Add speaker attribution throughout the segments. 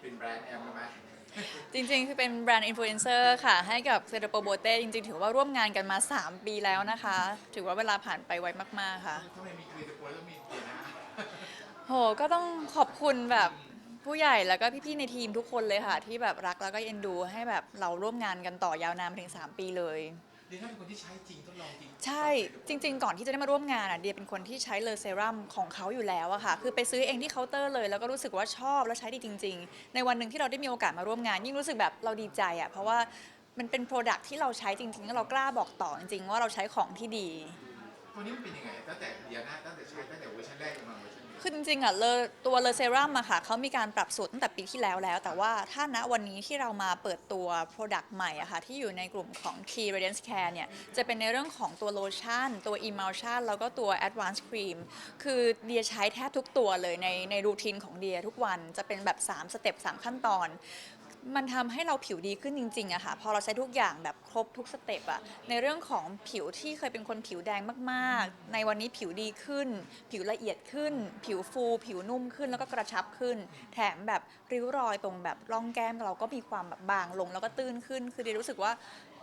Speaker 1: เป็นแบรนด์แอมใช่ไหม
Speaker 2: จริงๆ คือเป็นแบรนด์อินฟลูเอนเซอร์ค่ะ ให้กับเซโดโปโบเต้จริงๆ ถือว่าร่วมงานกันมา 3 ปีแล้วนะคะ ถือว่าเวลาผ่านไปไวมากๆค่ะ
Speaker 1: ทำไมมีครีเอทีฟแล้วมีเดียนะ
Speaker 2: โห ก็ต้องขอบคุณแบบผู้ใหญ่แล้วก็พี่ๆ ในทีมทุกคนเลยค่ะ ที่แบบรักแล้วก็เอ็นดู ให้แบบเราร่วมงานกันต่อยาวนานมาถึง 3 ปีเลย
Speaker 1: เดียน่าเป็นคนที่ใช้จริงทดลองจริง
Speaker 2: ใช่จริง ๆ ก่อนที่จะได้มาร่วมงานอะเดียเป็นคนที่ใช้เลอเซรั่มของเขาอยู่แล้วอะค่ะ คือไปซื้อเองที่เคาน์เตอร์เลย แล้วก็รู้สึกว่าชอบแล้วใช้ดีจริง ๆ ในวันหนึ่งที่เราได้มีโอกาสมาร่วมงาน ยิ่งรู้สึกแบบเราดีใจอะเพราะว่ามันเป็นโปรดักที่เราใช้จริงๆแล้วเรากล้าบอกต่อจริงๆว่าเราใช้ของที่ดี
Speaker 1: ตัวนี้มันเป็นยังไงตั้งแต่เดียน่าตั้งแต่ใช้ตั้งแต่เวอร์ชันแรกจนมาเวอร์ชันนี้
Speaker 2: คือจริงๆอะเลอตัวเลอเซรั่มอะค่ะเขามีการปรับสูตรตั้งแต่ปีที่แล้วแล้ว แต่ว่าถ้าณวันนี้ที่เรามาเปิดตัว Product ใหม่อะค่ะที่อยู่ในกลุ่มของ T Radiance Care เนี่ยจะเป็นในเรื่องของตัวโลชั่น ตัว Emulsion แล้วก็ตัว Advanced Cream คือเดียใช้แทบทุกตัวเลยในในรูทีนของเดียทุกวันจะเป็นแบบ 3 สเต็ป 3 ขั้นตอน มันทำให้เราผิวดีขึ้นจริงๆอะค่ะ พอเราใช้ทุกอย่างแบบครบทุกสเต็ปอะในเรื่องของผิวที่เคยเป็นคนผิวแดงมากๆ ในวันนี้ผิวดีขึ้น ผิวละเอียดขึ้น ผิวฟู ผิวนุ่มขึ้นแล้วก็กระชับขึ้น แถมแบบริ้วรอยตรงแบบร่องแก้มเราก็มีความแบบบางลงแล้วก็ตื้นขึ้น คือเดียรู้สึกว่า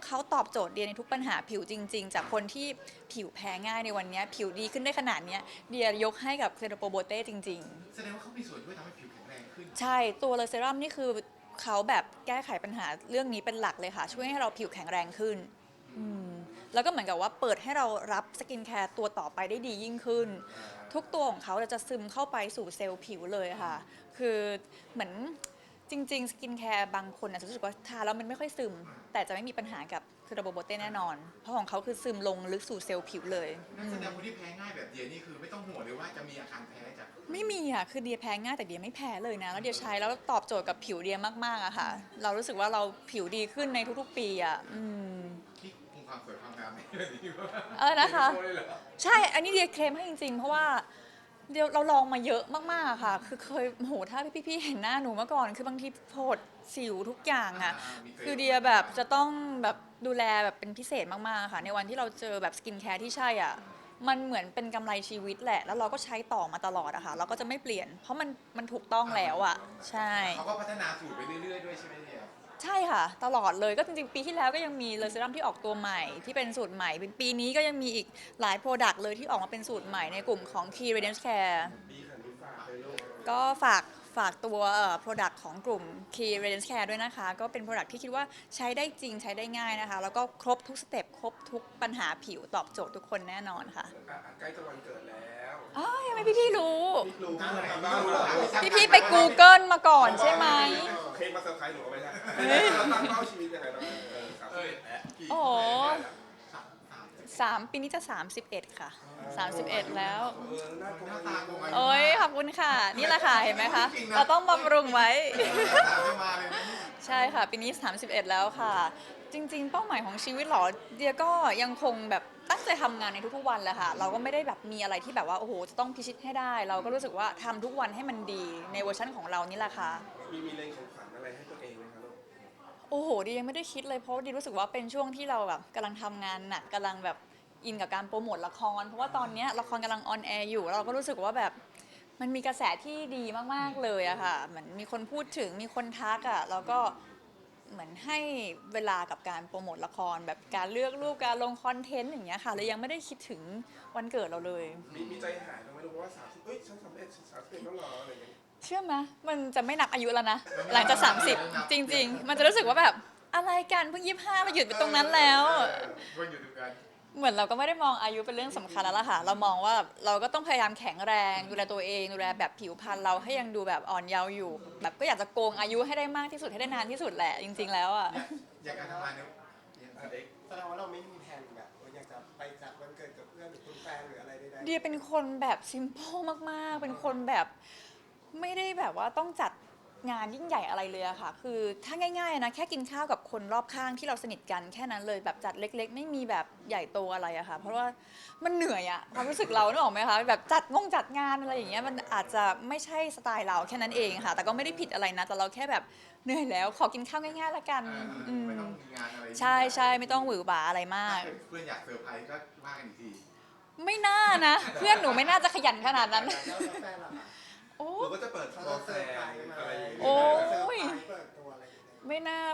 Speaker 2: เขาตอบโจทย์เดียในทุกปัญหาผิวจริง ๆ จากคนที่ผิวแพ้ง่ายในวันนี้ผิวดีขึ้นได้ขนาดเนี้ยเดียยกให้กับเซโรโปโบเต้จริง ๆ
Speaker 1: แสดงว่าเขามีส่วนช่วยทำให้ผิวแข็งแรงขึ้น
Speaker 2: ใช่ ตัวเลอเซรั่มนี่คือ เขาแบบแก้ไขปัญหาเรื่องนี้เป็นหลักเลยค่ะ ช่วยให้เราผิวแข็งแรงขึ้นอืมแล้วก็เหมือนกับว่าเปิดให้เรารับสกินแคร์ตัวต่อไปได้ดียิ่งขึ้น ทุกตัวของเขาจะซึมเข้าไปสู่เซลล์ผิวเลยค่ะ คือเหมือนจริง ๆ สกินแคร์บางคนอาจจะรู้สึกว่าทาแล้วมันไม่ค่อยซึม แต่จะไม่มีปัญหากับคือระบบโบเต้แน่นอน เพราะของเขาคือซึมลงลึกสู่เซลล์ผิวเลย
Speaker 1: นั่นแสดงคนที่แพ้ง่ายแบบเดียนี่คือไม่ต้องห่วงเลยว่า จะมีอาการแพ้จาก
Speaker 2: ไม่มีอะ คือเดียแพ้ง่ายแต่เดียไม่แพ้เลยนะ แล้วเดียใช้แล้วตอบโจทย์กับผิวเดียมากๆอะค่ะ เรารู้สึกว่าเราผิวดีขึ้นในทุกๆ ปีอะอืม
Speaker 1: ที่คงความสวยความงามในเรื่องนี้ว่า
Speaker 2: เออนะคะ
Speaker 1: เดียโก้เลยเหรอ
Speaker 2: ใช่ อันนี้เดียเคลมให้จริงๆ เพราะว่าเดียวเราลองมาเยอะมากๆอะค่ะ คือเคยโหถ้าพี่ๆ เห็นหน้าหนูเมื่อก่อน คือบางทีโผดสิวทุกอย่างอะ
Speaker 1: มีค
Speaker 2: คือเดียแบบจะต้องแบบดูแลแบบเป็นพิเศษมาก ๆ ค่ะ ในวันที่เราเจอแบบสกินแคร์ที่ใช่อะ มันเหมือนเป็นกำไรชีวิตแหละ แล้วเราก็ใช้ต่อมาตลอดอะค่ะ เราก็จะไม่เปลี่ยน เพราะมันมันถูกต้องแล้วอะใช่
Speaker 1: เขาก็พัฒนาสูตรไปเรื่อยๆด้วยใช่ไหมเนี่ย
Speaker 2: ใช่ค่ะ ตลอดเลยก็จริงๆ ปีที่แล้วก็ยังมีเลเซรั่มที่ออกตัวใหม่ ที่เป็นสูตรใหม่ เป็นปีนี้ก็ยังมีอีกหลายโปรดักต์เลยที่ออกมาเป็นสูตรใหม่ในกลุ่มของ Key Radiance Care
Speaker 3: มีขันที่ฝากเลยลูก
Speaker 2: ก็ฝาก ฝากตัวเอ่อ product ของกลุ่ม Key Radiance Care ด้วยนะคะ ก็เป็น product ที่คิดว่าใช้ได้จริงใช้ได้ง่ายนะคะ แล้วก็ครบทุกสเต็ปครบทุกปัญหาผิวตอบโจทย์ทุกคนแน่นอนค่ะ
Speaker 3: อะใกล้จะวันเกิดแล้ว
Speaker 2: อ้าวยังไม่พี่พี่ๆรู้
Speaker 3: พี่รู้
Speaker 1: ตั้งแต่
Speaker 3: บ้างรู้เหรอ
Speaker 2: พี่พี่ๆไป Google มาก่อนใช่ไหม
Speaker 3: เค้กมาเซอร์ไพรส์หนูก็ไม่ใช่เราตั้งเป้าชีวิตยังไงบ้างเออครับ
Speaker 1: เอ้ย
Speaker 2: โอ้
Speaker 1: สาม สาม
Speaker 2: สามปีนี้จะ 31 ค่ะ 31 แล้ว
Speaker 3: เออหน้าโกง
Speaker 1: หน้าตาโกงอายุ
Speaker 2: โอ้ยขอบคุณค่ะ นี่แหละค่ะเห็นไหมคะ เราต้องบำรุงไว้
Speaker 1: สามจะมาเลยนะ
Speaker 2: ใช่ค่ะ ปีนี้ 31 แล้วค่ะ จริง ๆ เป้าหมายของชีวิตเหรอเดียก็ยังคงแบบตั้งใจทำงานในทุกๆวันแหละค่ะ เราก็ไม่ได้แบบมีอะไรที่แบบว่าโอ้โหจะต้องพิชิตให้ได้ เราก็รู้สึกว่าทำทุกวันให้มันดีในเวอร์ชันของเรานี่แหละค่ะ
Speaker 3: มีมีเลงของขวัญอะไรให้ตัวเองไหมคะลูก
Speaker 2: โอ้โหดียังไม่ได้คิดเลยเพราะว่าดีรู้สึกว่าเป็นช่วงที่เราแบบกำลังทำงานหนักกำลังแบบอินกับการโปรโมทละคร เพราะว่าตอนเนี้ยละครกำลังออนแอร์อยู่แล้วเราก็รู้สึกว่าแบบมันมีกระแสที่ดีมากๆเลยอะค่ะเหมือนมีคนพูดถึงมีคนทักอะแล้วก็เหมือนให้เวลากับการโปรโมทละคร แบบการเลือกรูปการลงคอนเทนต์อย่างเงี้ยค่ะเลยยังไม่ได้คิดถึงวันเกิดเราเลย
Speaker 3: มีมีใจหายบ้างไหมลูกเพราะว่าสามสิบเอ้ยฉันสามเอ็ดสามสิบเอ็ดแล้วเหรออะไรอย่างเงี้ย
Speaker 2: เชื่อไหมมันจะไม่นับอายุแล้วนะ หลังจาก 30 จริง ๆ มันจะรู้สึกว่าแบบอะไรกันเพิ่งยี่ห้าเราหยุดไปตรงนั้นแล้ว
Speaker 1: คนอยู่ตรงกัน
Speaker 2: เหมือนเราก็ไม่ได้มองอายุเป็นเรื่องสำคัญแล้วล่ะค่ะ เรามองว่าเราก็ต้องพยายามแข็งแรงดูแลตัวเอง ดูแลแบบผิวพรรณเราให้ยังดูแบบอ่อนเยาว์อยู่ แบบก็อยากจะโกงอายุให้ได้มากที่สุดให้ได้นานที่สุดแหละจริง ๆ แล้วอะ
Speaker 1: อยากการทำงานเนี่ย
Speaker 3: อะเด็ก
Speaker 4: แสดงว่าเราไม่มีแผนแบบว่าอยากจะไปจัดวันเกิดกับเพื่อนหรือคุณแฟนหรืออะไรใดๆ
Speaker 2: เดียเป็นคนแบบซิม p พ e มากๆ เป็นคนแบบ ไม่ได้แบบว่าต้องจัดงานยิ่งใหญ่อะไรเลยอะค่ะ คือถ้าง่ายๆนะแค่กินข้าวกับคนรอบข้างที่เราสนิทกันแค่นั้นเลยแบบจัดเล็ก ๆ ไม่มีแบบใหญ่โตอะไรอะค่ะ เพราะว่ามันเหนื่อยอะความรู้สึกเรานึกออกไหมคะแบบจัดงงจัดงานอะไรอย่างเงี้ยมันอาจจะไม่ใช่สไตล์เราแค่นั้นเองค่ะ แต่ก็ไม่ได้ผิดอะไรนะ แต่เราแค่แบบเหนื่อยแล้วขอกินข้าวง่ายๆละกัน
Speaker 1: เออไม่
Speaker 2: ม
Speaker 1: ต้องมีงานอะไร
Speaker 2: ใช่ใช่ไม่ต้องหวือหวาอะไรมาก
Speaker 1: ถ้าเพื่อนอยากเซอร์ไพรส์ก็ว่ากันอีกที
Speaker 2: ไม่น่านะ เพื่อนหนูไม่น่าจะขยันขนาดนั้น
Speaker 4: แล้วแฟนล่ะคะ
Speaker 2: โอ้
Speaker 3: หนูก็จะเปิดตัวแฟนอะไรอย่างเงี้ย
Speaker 2: โอ้ย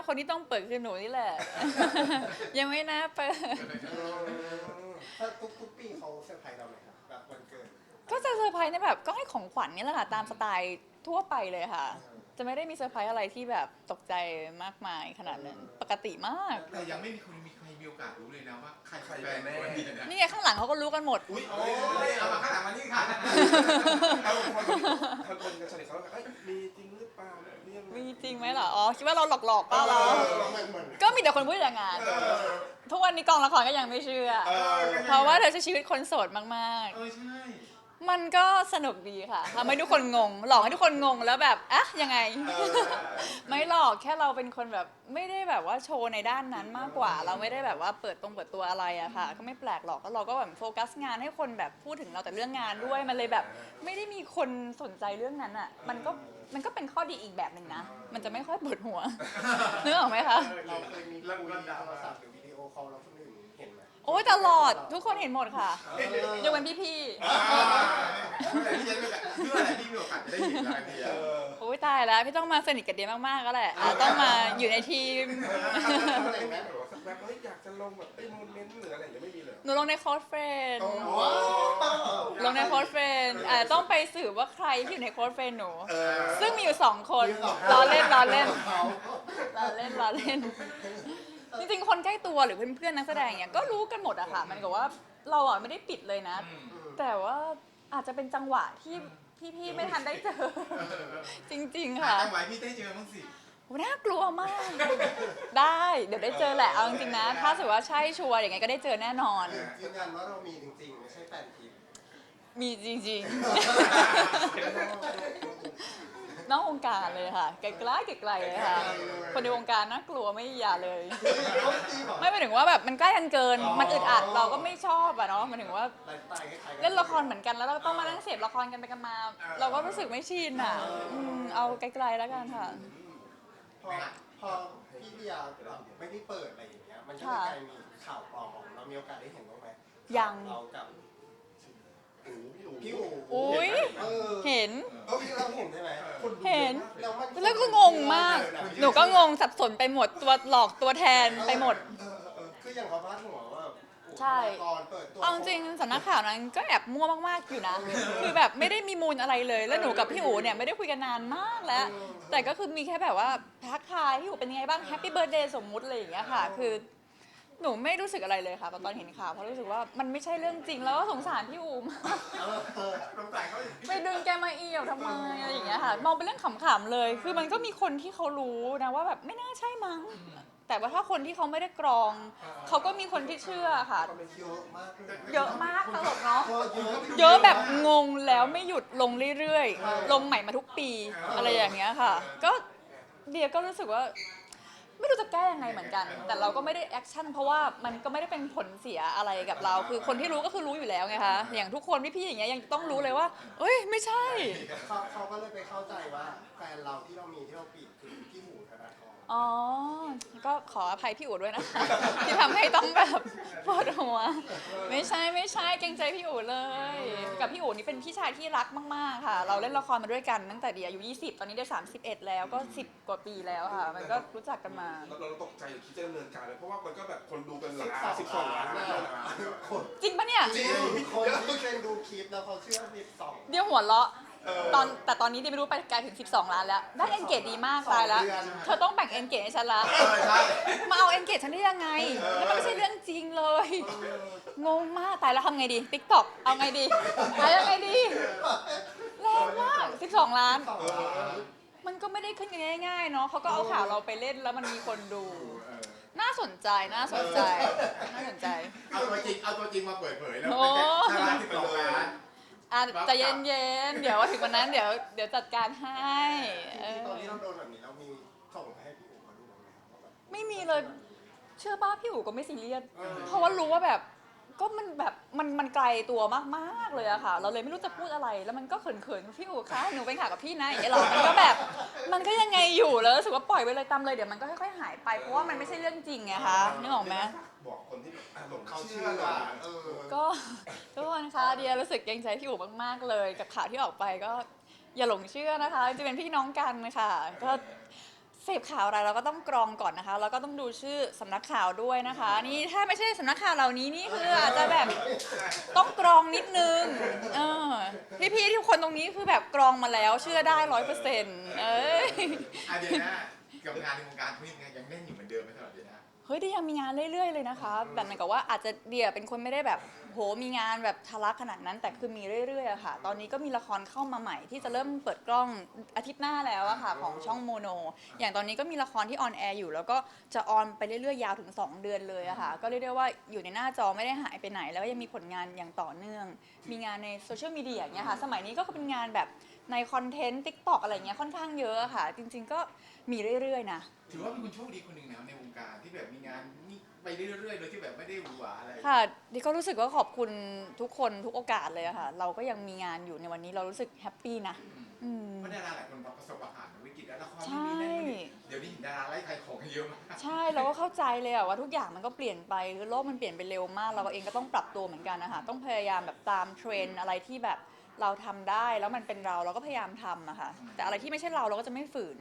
Speaker 2: คนที่ต้องเปิดคือหนูนี่แหละ ยังไม่น่าเปิด
Speaker 4: ถ้าทุกทุกปีเขาเซอร์ไพรส์เราไหมครับแบบวันเกิด
Speaker 2: ก็จะเซอร์ไพรส์ในแบบก็ให้ของขวัญนี่แหละค่ะตามสไตล์ทั่วไปเลยค่ะ จะไม่ได้มีเซอร์ไพรส์อะไรที่แบบตกใจมากมายขนาดนั้นปกติมาก
Speaker 1: แต่ยังไม่มีคนมีใครมีโอกาสรู้เลยนะว่า ใครเป็นแฟนคนนี้นะ
Speaker 2: นี่ไงข้างหลังเขาก็รู้กันหมด
Speaker 1: อุ้ยโอ้ยเอามาข้างหลังมานี่ค่ะ
Speaker 3: เอาคนคนคนกันสนิทเขาเอ้ยมีจริงหรือเปล่าเนี่ย
Speaker 2: มีจริงไหมเหรอ อ๋อ คิดว่าเราหลอกๆเปล่าเรา
Speaker 4: เหมือนเหมือน
Speaker 2: ก็มีแต่คนพูดอย่างนั้นทุกวันนี้กองละครก็ยังไม่เชื่อ
Speaker 3: เออ
Speaker 2: เพราะว่าเธอใช้ชีวิตคนโสดมาก
Speaker 1: เออใช่
Speaker 2: ๆ มันก็สนุกดีค่ะทำให้ทุกคนงง หลอกให้ทุกคนงงแล้วแบบอะยังไง ไม่หลอกแค่เราเป็นคนแบบไม่ได้แบบว่าโชว์ในด้านนั้นมากกว่า เราไม่ได้แบบว่าเปิดตรงเปิดตัวอะไรอะค่ะ ก็ไม่แปลกหรอกก็เราก็แบบโฟกัสงานให้คนแบบพูดถึงเราแต่เรื่องงานด้วยมันเลยแบบ ไม่ได้มีคนสนใจเรื่องนั้นอะมันก็มันก็เป็นข้อดีอีกแบบหนึ่งนะ มันจะไม่ค่อยปวดหัวนึกออกไหมคะ
Speaker 4: เราเคยมีคุยโทรศัพท์หรือวิดีโอคอลแล้วคนอื่นเห็นไหม
Speaker 2: โอ้ยตลอดทุกคนเห็นหมดค่ะยกเว้นพี่ๆ
Speaker 1: แต่ที่จะมีโอกาสเพื่ออะไรที่มีโอกาสจะได้เห็นอะไรเนี่ย
Speaker 3: เออ
Speaker 2: โอ้ยตายแล้วพี่ต้องมาสนิทกับเดียมากๆก็แหละอะต้องมาอยู่ในทีม
Speaker 3: อะไรไหมแบบว่าสักแป๊บเฮ้ยอยากจะลงแบบไอ้โมเมนต์หรืออะไรอย่างเงี้ยไม่มีเลย
Speaker 2: หนูลงในคอร์สเฟรน
Speaker 3: โอ้โห
Speaker 2: ลงในคอร์สเฟรนอะต้องไปสืบว่าใครที่อยู่ในคอร์สเฟรนหนู ซึ่งมีอยู่สองคนล้อเล่นล้อเล่น
Speaker 4: เขา
Speaker 2: ล้อเล่นล้อเล่น จริงๆ คนใกล้ตัวหรือเพื่อนๆ นักแสดงเนี่ยก็รู้กันหมดอะค่ะ มันก็ว่าเราอะไม่ได้ปิดเลยนะ แต่ว่าอาจจะเป็นจังหวะที่พี่ๆ ไม่ทันได้เจอ จริงๆ
Speaker 1: หา
Speaker 2: ค่ะ
Speaker 1: จังหวะพี่ได้เจอบ้างสิ
Speaker 2: โหน่ากลัวมาก ได้เดี๋ยวได้เจอแหละ เอาจริงๆ นะ ถ้าสมมติว่าใช่ชัวร์อย่างไงก็ได้เจอแน่นอน
Speaker 4: ยืนยันว่าเรามีจริงๆ ไม่ใช่แฟนทิป
Speaker 2: มีจริงๆ นอกวงการเลยค่ะไกลๆไกลๆเลยค่ะ คนในวงการน่ากลัวไม่อย่าเลย ไม่หมายถึงว่าแบบมันใกล้กันเกิน มันอึดอัดเราก็ไม่ชอบอะเนาะหมายถึงว่า
Speaker 4: ไลฟ์สไตล์คล้ายๆกั
Speaker 2: เล่นละครเหมือนกันแล้วเราต้องมานั่งเสพละครกันไปกันมา เราก็รู้สึกไม่ชินอะอืมเอาไกลๆแล้วกันค่ะ
Speaker 4: พอพอพี่เดียแบบไม่ได้เปิดอะไรอย่างเงี้ย มันก็เลยกลายมีข่าวปลอมออกเรามีโอกาสได้เห็นบ้างไหม
Speaker 2: ยัง
Speaker 4: เรากับ
Speaker 3: โอ้โห พี่
Speaker 4: พี่
Speaker 3: อู๋
Speaker 4: อู๋
Speaker 2: อุ้ย
Speaker 4: เออ
Speaker 2: เห็น
Speaker 4: เออเราเห็นใช่ไหม
Speaker 2: เห็น
Speaker 4: แล้วมัน
Speaker 2: แล้วก็งงมาก หนูก็งงสับสนไปหมดตัวหลอกตัวแทนไปหมด
Speaker 4: เออเออคืออย่างเขาพาดหัวว่า
Speaker 2: ใช่
Speaker 4: ก่อนเปิดตัว
Speaker 2: เอาจริงสำนักข่าวนั้นก็แอบมั่วมากๆอยู่นะ คือแบบไม่ได้มีมูลอะไรเลย แล้วหนูกับพี่อู๋เนี่ยไม่ได้คุยกันนานมากแล้ว แต่ก็คือมีแค่แบบว่าทักทายพี่อู๋เป็นยังไงบ้างแฮปปี้เบิร์ดเดย์สมมุติอะไรอย่างเงี้ยค่ะ คือ หนูไม่รู้สึกอะไรเลยค่ะตอนเห็นข่าวเพราะรู้สึกว่ามันไม่ใช่เรื่องจริงแล้วก็สงสารพี่อู๋มาก
Speaker 4: เออเออ
Speaker 1: สงสัยเขา
Speaker 2: ไปดึงแกมาเอี่ยวทำไมอะไรอย่างเงี้ยค่ะมองเป็นเรื่องขำๆเลย คือมันก็มีคนที่เขารู้นะว่าแบบไม่น่าใช่มั้ง แต่ว่าถ้าคนที่เขาไม่ได้กรอง เขาก็มีคนที่เชื่อค่ะ
Speaker 4: เยอะมากเลย
Speaker 2: เยอะมากตลกเนาะ
Speaker 4: เออเยอะ
Speaker 2: เยอะแบบงงแล้วไม่หยุดลงเรื่อยๆ ลงใหม่มาทุกปีอะไรอย่างเงี้ยค่ะ ก็เดียก็รู้สึกว่า ไม่รู้จะแก้ยังไงเหมือนกัน แต่เราก็ไม่ได้แอคชั่นเพราะว่ามันก็ไม่ได้เป็นผลเสียอะไรกับเรา คือคนที่รู้ก็คือรู้อยู่แล้วไงคะ อย่างทุกคนพี่ๆอย่างเงี้ยยังต้องรู้เลยว่า เอ้ยไม่ใช่
Speaker 4: เขาเขาก็เลยไปเข้าใจว่าแฟนเราที่เรามีที่เราปิดคือพี่หูธนาธร
Speaker 2: อ๋อ ก็ขออภัยพี่อู๋ด้วยนะคะ ที่ทำให้ต้องแบบปวดหัว ไม่ใช่ไม่ใช่เกรงใจพี่อู๋เลย กับพี่อู๋นี่เป็นพี่ชายที่รักมากๆค่ะ เราเล่นละครมาด้วยกันตั้งแต่เดียอายุ20 ตอนนี้ได้31 แล้วก็ 10 กว่าปีแล้วค่ะ มันก็รู้จักกันมา
Speaker 3: เราเราตกใจหรือคิดจะดำเนินการเลยเพราะว่ามันก็แบบคนดูเป็นห
Speaker 4: สิ
Speaker 3: ลา
Speaker 4: บสอง
Speaker 3: ยสิบสองล้าน
Speaker 4: ล้าน
Speaker 3: นะ
Speaker 4: คน
Speaker 2: จริงปะเนี่ย
Speaker 4: จริงคนที่เป็นดูคลิปแล้วเขาเชื่อสิบสอง
Speaker 2: เดียวหัวเราะ
Speaker 3: เออ
Speaker 2: ตอนแต่ตอนนี้เดียไม่รู้ไปไกลถึง 12 ล้านแล้ว ได้เอนเกจดีมากตายแล้ว เธอต้องแบ่งเอนเกจให้ฉันละ
Speaker 1: เออใช่
Speaker 2: มาเอาเอนเกจฉันได้ยังไง แล้วมันไม่ใช่เรื่องจริงเลย งงมากตายแล้วทำไงดีติ๊กต็อกเอาไงดีเอายังไงดีแรงมาก 12ล้าน
Speaker 4: สองล้าน
Speaker 2: มันก็ไม่ได้ขึ้นกันง่ายๆเนาะเขาก็เอาข่าวเราไปเล่นแล้วมันมีคนดู
Speaker 1: เออ
Speaker 2: น่าสนใจน่าสนใจน่าสนใจ
Speaker 1: เอาตัวจริงเอาตัวจริงมาเปิดเผยแล้ว
Speaker 2: โอ้
Speaker 1: เป็นแค่ห้าล้านสิบสองล้าน
Speaker 2: อะใจะเย็นๆ เดี๋ยวถึงวันนั้นเดี๋ยวเดี๋ยวจัดการให้เอ
Speaker 4: จริงๆตอน
Speaker 2: อ
Speaker 4: ที่เราโดนแบบนี้เรามีส่งไปให้พี่อู๋เขาดูบ้างไหมครับว่าแบบ
Speaker 2: ไม่มีเลย เชื่อป้าพี่อู๋ก็ไม่ซีเรียส
Speaker 4: เออ
Speaker 2: เพราะว่ารู้ว่าแบบ ก็มันแบบมันมันไกลตัวมากๆเลยอะค่ะ เราเลยไม่รู้จะพูดอะไร แล้วมันก็เขินๆพี่อู๋คะหนูเป็นข่าวกับพี่นะอย่างเงี้ยเรามันก็แบบ มันก็ยังไงอยู่แล้วรู้สึกว่าปล่อยไปเลยตามเลยเดี๋ยวมันก็ค่อยๆหายไป เพราะว่ามันไม่ใช่เรื่องจริงไงคะนึกออกไหม
Speaker 3: บอกคนที่แบบอะหลง
Speaker 4: เขา
Speaker 3: เชื่
Speaker 4: เชื่
Speaker 3: อ
Speaker 4: อ
Speaker 3: เล
Speaker 4: ว่ายเออ
Speaker 2: ก็ ทุกคนคะเดียรู้สึกเกรงใจพี่อู๋มากๆเลย กับข่าวที่ออกไปก็อย่าหลงเชื่อนะคะ จะเป็นพี่น้องกันนะคะก็เสพข่าวอะไรเราก็ต้องกรองก่อนนะคะแล้วก็ต้องดูชื่อสำนักข่าวด้วยนะคะ นี่ถ้าไม่ใช่สำนักข่าวเหล่านี้นี่คืออาจจะแบบต้องกรองนิดนึงเออพี่ๆทุกคนตรงนี้คือแบบกรองมาแล้วเชื่อได้ร้อยเปอร์เซ็นต์เอ้ย
Speaker 1: อะเดียน่ากับงานในวงการทุกอย่างยังเล่นอยู่เหมือนเดิมไหมสำหรับ เฮ้
Speaker 2: ยเดียยังมีงานเรื่อยๆเลยนะคะ แบบเหมือนกับว่าอาจจะเดียเป็นคนไม่ได้แบบโหมีงานแบบทะลักขนาดนั้น แต่คือมีเรื่อยๆอะค่ะ ตอนนี้ก็มีละครเข้ามาใหม่ที่จะเริ่มเปิดกล้องอาทิตย์หน้าแล้วอะค่ะ ของช่องโมโน อย่างตอนนี้ก็มีละครที่ออนแอร์อยู่ แล้วก็จะออนไปเรื่อยๆยาวถึง 2 เดือนเลยอะค่ะ ก็เรียกได้ว่าอยู่ในหน้าจอไม่ได้หายไปไหน แล้วก็ยังมีผลงานอย่างต่อเนื่อง มีงานในโซเชียลมีเดียอย่างเงี้ยค่ะ สมัยนี้ก็เป็นงานแบบในคอนเทนต์ทิกตอกอะไรเงี้ยค่อนข้างเยอะอะค่ะ จริง ๆ ก็ มีเรื่อยๆนะ
Speaker 1: ถือว่าเป็นคนโชคดีคนหนึ่งนะในวงการที่แบบมีงานนี่ไปเรื่อยๆโดยที่แบบไม่ได้หวือหวาอะไร
Speaker 2: ค่ะดิก็รู้สึกว่าขอบคุณทุกคนทุกโอกาสเลยอะค่ะ เราก็ยังมีงานอยู่ในวันนี้เรารู้สึกแฮปปี้นะอืม
Speaker 1: เพราะดาราหลายคนประสบปัญหาวิกฤตแล้วละคร
Speaker 2: ใช่
Speaker 1: ไม่มีเล่นไม่มีเดี๋ยวนี้เห็นดาราไล่ขายของกันเยอะมาก
Speaker 2: ใช่เราก็เข้าใจเลยอะว่าทุกอย่างมันก็เปลี่ยนไปคือโลกมันเปลี่ยนไปเร็วมาก เราเองก็ต้องปรับตัวเหมือนกันนะคะต้องพยายามแบบตามเทรนด์อะไรที่แบบเราทำได้แล้วมันเป็นเราเราก็พยายามทำอะค่ะแต่อะไรที่ไม่ใช่เราเราก็จะไม่ฝืน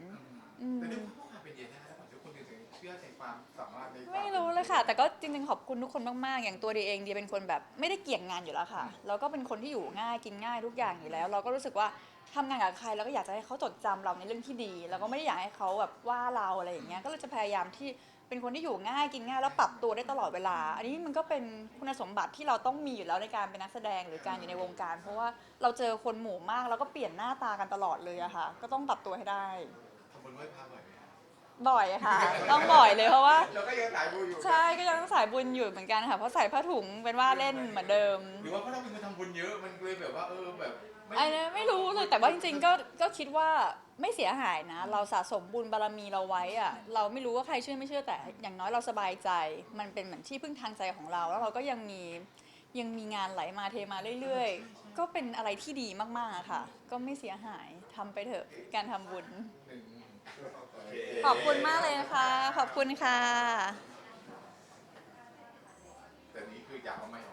Speaker 2: อืม
Speaker 1: แต่ด้วยความเป็นเดียน่าแล้วผมทุกคนถึงเชื่อในความสามารถในความ
Speaker 2: ไม่รู้เลยค่ะ แต่ก็จริงๆขอบคุณทุกคนมากๆ อย่างตัวเดียเองเดียเป็นคนแบบไม่ได้เกี่ยงงานอยู่แล้วค่ะ แล้วก็เป็นคนที่อยู่ง่ายกินง่ายทุกอย่างอยู่แล้ว เราก็รู้สึกว่าทำงานกับใครเราก็อยากจะให้เขาจดจำเราในเรื่องที่ดี แล้วก็ไม่ได้อยากให้เขาแบบว่าเราอะไรอย่างเงี้ย ก็เลยจะพยายามที่เป็นคนที่อยู่ง่ายกินง่ายแล้วปรับตัวได้ตลอดเวลา อันนี้มันก็เป็นคุณสมบัติที่เราต้องมีอยู่แล้วในการเป็นนักแสดงหรือการอยู่ในวงการ เพราะว่าเราเจอคนหมู่มากแล้วก็เปลี่ยนหน้าตากันตลอดเลยอะค่ะ ก็ต้องปรับตัวให้ได้
Speaker 1: ทำบุญไหว้พระบ่อยไหมครับ
Speaker 2: บ่อยค่ะ ต้องบ่อยเลยเพราะว่า
Speaker 1: เราก็ยังสายบุญอยู่
Speaker 2: ใช่ก็ยังต้องสายบุญอยู่เหมือนกันค่ะ เพราะใส่ผ้าถุงเป็นว่าเล่นเหมือนเดิม
Speaker 1: หรือว่าเพราะเราเป็นคนทำบุญเยอะมันเลยแบบว่าเออแบบไม่
Speaker 2: ไอ้เนี่ยไม่รู้เลยแต่ว่าจริงๆก็ก็คิดว่าไม่เสียหายนะ เราสะสมบุญบารมีเราไว้อะเราไม่รู้ว่าใครเชื่อไม่เชื่อแต่อย่างน้อยเราสบายใจ มันเป็นเหมือนที่พึ่งทางใจของเรา แล้วเราก็ยังมียังมีงานไหลมาเทมาเรื่อยๆ ก็เป็นอะไรที่ดีมากๆอะค่ะ ก็ไม่เสียหายทำไปเถอะการทำบุญ
Speaker 1: หนึ่งโอเค
Speaker 2: ขอบคุณมากเลยค่ะ ขอบคุณค่ะ
Speaker 1: แต่นี้คืออยากเอาไม่ออก